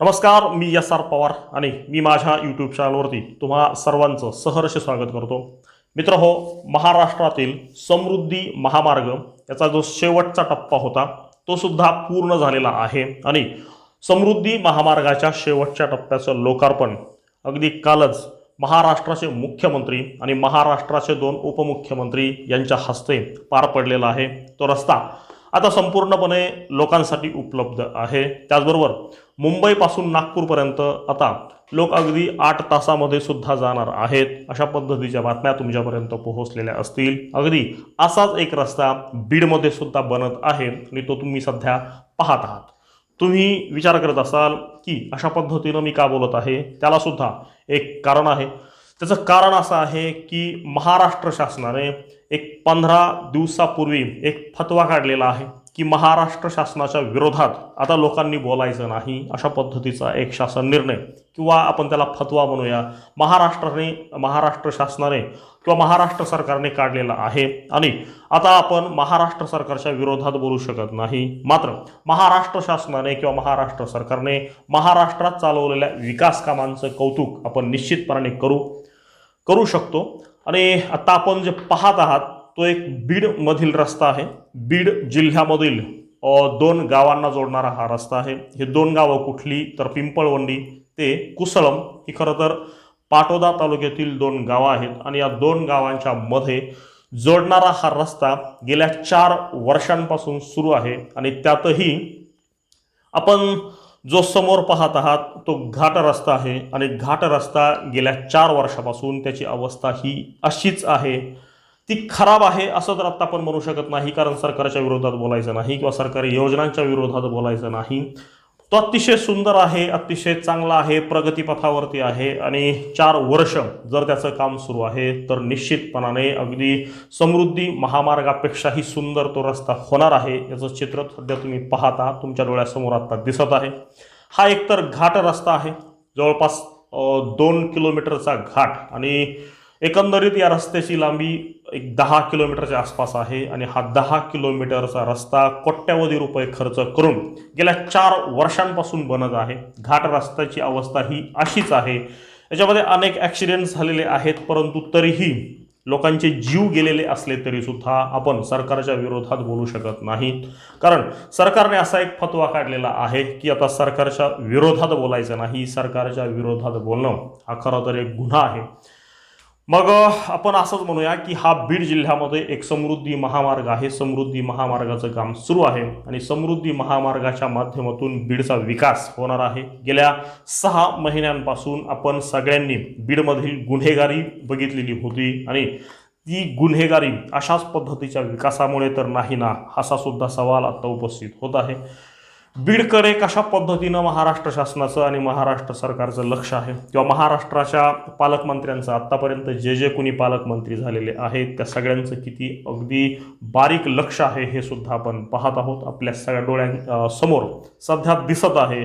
नमस्कार मी S R Pawar आणि मी माझ्या यूट्यूब चॅनलवरती तुम्हा सर्वांचं सहर्ष स्वागत करतो. मित्र हो महाराष्ट्रातील समृद्धी महामार्ग याचा जो शेवटचा टप्पा होता तो सुद्धा पूर्ण झालेला आहे आणि समृद्धी महामार्गाच्या शेवटच्या टप्प्याचं लोकार्पण अगदी कालच महाराष्ट्राचे मुख्यमंत्री आणि महाराष्ट्राचे दोन उपमुख्यमंत्री यांच्या हस्ते पार पडलेला आहे. तो रस्ता आता संपूर्णपणे लोकांसाठी उपलब्ध आहे. त्याचबरोबर मुंबईपासून नागपूरपर्यंत आता लोक अगदी आठ तासामध्ये सुद्धा जाणार आहेत. अशा पद्धतीच्या बातम्या तुमच्यापर्यंत पोहोचलेल्या असतील. अगदी असाच एक रस्ता बीडमध्ये सुद्धा बनत आहे आणि तो तुम्ही सध्या पाहत आहात. तुम्ही विचार करत असाल की अशा पद्धतीनं मी का बोलत आहे? त्यालासुद्धा एक कारण आहे. त्याचं कारण असं आहे की महाराष्ट्र शासनाने एक पंधरा दिवसापूर्वी एक फतवा काढलेला आहे. की महाराष्ट्र शासनाच्या विरोधात आता लोकांनी बोलायचं नाही अशा पद्धतीचा एक शासन निर्णय किंवा आपण त्याला फतवा म्हणूया. महाराष्ट्राने महाराष्ट्र शासनाने किंवा महाराष्ट्र सरकारने काढलेला आहे आणि आता आपण महाराष्ट्र सरकारच्या विरोधात बोलू शकत नाही. मात्र महाराष्ट्र शासनाने किंवा महाराष्ट्र सरकारने महाराष्ट्रात चालवलेल्या विकास कामांचं कौतुक आपण निश्चितपणाने करू करू शकतो. आणि आता आपण जे पाहत आहात तो एक बीडमधील रस्ता आहे. बीड जिल्ह्यामधील दोन गावांना जोडणारा हा रस्ता आहे. हे दोन गावं कुठली? तर पिंपळवंडी ते कुसळम ही खरं तर पाटोदा तालुक्यातील दोन गावं आहेत आणि या दोन गावांच्या मध्ये जोडणारा हा रस्ता गेल्या चार वर्षांपासून सुरू आहे आणि त्यातही आपण जो समोर पाहत आहात तो घाट रस्ता आहे आणि घाट रस्ता गेल्या चार वर्षापासून त्याची अवस्था ही अशीच आहे. ती खराब आहे असं तर आत्ता आपण म्हणू शकत नाही कारण सरकारच्या विरोधात बोलायचं नाही किंवा सरकारी योजनांच्या विरोधात बोलायचं नाही. तो अतिशय सुंदर आहे अतिशय चांगला आहे प्रगतीपथावरती आहे आणि चार वर्ष जर त्याचं काम सुरू आहे तर निश्चितपणाने अगदी समृद्धी महामार्गापेक्षाही सुंदर तो रस्ता होणार आहे. याचं चित्र सध्या तुम्ही पाहता तुमच्या डोळ्यासमोर आत्ता दिसत आहे. हा एकतर घाट रस्ता आहे जवळपास दोन किलोमीटरचा घाट आणि एकंदरीत या रस्त्याची लांबी एक दहा किलोमीटरच्या आसपास आहे आणि हा दहा किलोमीटरचा रस्ता कोट्यावधी रुपये खर्च करून गेल्या चार वर्षांपासून बनत आहे. घाट रस्त्याची अवस्था ही अशीच आहे. याच्यामध्ये अनेक ॲक्सिडेंट झालेले आहेत परंतु तरीही लोकांचे जीव गेलेले असले तरी सुद्धा आपण सरकारच्या विरोधात बोलू शकत नाही. कारण सरकारने असा एक फतवा काढलेला आहे की आता सरकारच्या विरोधात बोलायचं नाही सरकारच्या विरोधात बोलणं हा खरं तर एक गुन्हा आहे. मग आपण असंच म्हणूया की हा बीड जिल्ह्यामध्ये एक समृद्धी महामार्ग आहे. समृद्धी महामार्गाचं काम सुरू आहे आणि समृद्धी महामार्गाच्या माध्यमातून बीडचा विकास होणार आहे. गेल्या सहा महिन्यांपासून आपण सगळ्यांनी बीडमधील गुन्हेगारी बघितलेली होती आणि ती गुन्हेगारी अशाच पद्धतीच्या विकासामुळे तर नाही ना असा सुद्धा सवाल आता उपस्थित होत आहे. बीडकडे कशा पद्धतीनं महाराष्ट्र शासनाचं आणि महाराष्ट्र सरकारचं लक्ष आहे? किंवा महाराष्ट्राच्या पालकमंत्र्यांचं आत्तापर्यंत जे जे कुणी पालकमंत्री झालेले आहेत त्या सगळ्यांचं किती अगदी बारीक लक्ष आहे हे सुद्धा आपण पाहत आहोत आपल्या सगळ्या डोळ्यां समोर. सध्या दिसत आहे.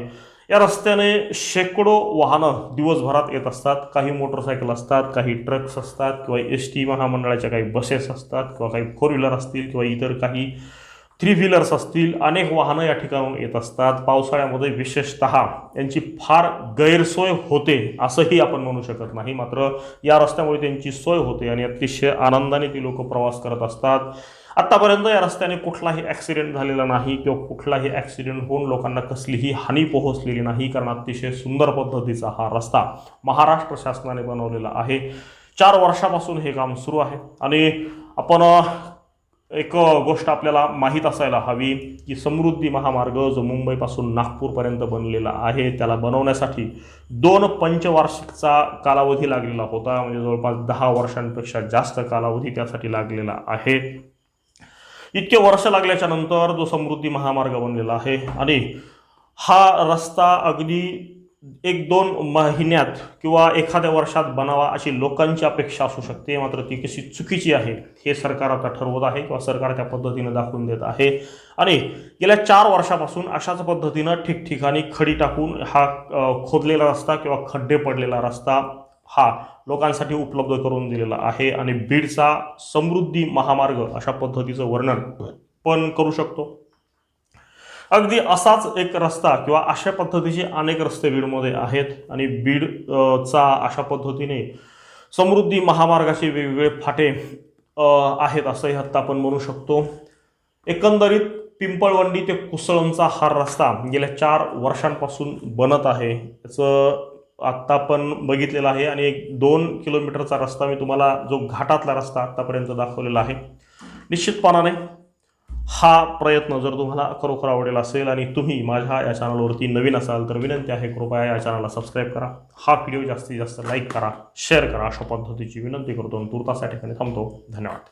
या रस्त्याने शेकडो वाहनं दिवसभरात येत असतात. काही मोटरसायकल असतात काही ट्रक्स असतात किंवा एस टी महामंडळाच्या काही बसेस असतात किंवा काही फोर व्हीलर असतील किंवा इतर काही थ्री व्हीलर्स असतील अनेक वाहनं या ठिकाणून येत असतात. पावसाळ्यामध्ये विशेषत यांची फार गैरसोय होते असंही आपण म्हणू शकत नाही. मात्र या रस्त्यामुळे त्यांची सोय होते आणि अतिशय आनंदाने ती लोक प्रवास करत असतात. आत्तापर्यंत या रस्त्याने कुठलाही ॲक्सिडेंट झालेला नाही किंवा कुठलाही ॲक्सिडेंट होऊन लोकांना कसलीही हानी पोहोचलेली नाही कारण अतिशय सुंदर पद्धतीचा हा रस्ता महाराष्ट्र शासनाने बनवलेला आहे. चार वर्षापासून हे काम सुरू आहे आणि आपण एक गोष्ट आपल्याला माहीत असायला हवी की समृद्धी महामार्ग जो मुंबईपासून नागपूरपर्यंत बनलेला आहे त्याला बनवण्यासाठी दोन पंचवार्षिकचा कालावधी लागलेला होता म्हणजे जवळपास दहा वर्षांपेक्षा जास्त कालावधी त्यासाठी लागलेला आहे. इतके वर्ष लागल्याच्या नंतर जो समृद्धी महामार्ग बनलेला आहे आणि हा रस्ता अगदी एक दोन महिन्यात किंवा एखाद्या वर्षात बनावा अशी लोकांची अपेक्षा असू शकते. मात्र ती कशी चुकीची आहे हे सरकार आता ठरवत आहे किंवा सरकार त्या पद्धतीनं दाखवून देत आहे. आणि गेल्या चार वर्षापासून अशाच पद्धतीनं ठिकठिकाणी खडी टाकून हा खोदलेला रस्ता किंवा खड्डे पडलेला रस्ता हा लोकांसाठी उपलब्ध करून दिलेला आहे आणि बीडचा समृद्धी महामार्ग अशा पद्धतीचं वर्णन पण करू शकतो. अगदी असाच एक रस्ता किंवा अशा पद्धतीचे अनेक रस्ते बीडमध्ये आहेत आणि बीडचा अशा पद्धतीने समृद्धी महामार्गाचे वेगवेगळे फाटे आहेत असंही आत्ता आपण म्हणू शकतो. एकंदरीत पिंपळवंडी ते कुसळमचा हा रस्ता गेल्या चार वर्षांपासून बनत आहे. याचं आत्ता पण बघितलेलं आहे आणि एक दोन किलोमीटरचा रस्ता मी तुम्हाला जो घाटातला रस्ता आत्तापर्यंत दाखवलेला आहे निश्चितपणाने हा प्रयत्न जर तुम्हाला खरोखर आवडेल असेल आणि तुम्ही माझ्या या चॅनलवरती नवीन असाल तर विनंती आहे कृपया या चॅनलला सबस्क्राईब करा. हा व्हिडिओ जास्तीत जास्त लाईक करा शेअर करा अशा पद्धतीची विनंती करतो आणि तुर्तास या ठिकाणी थांबतो. धन्यवाद.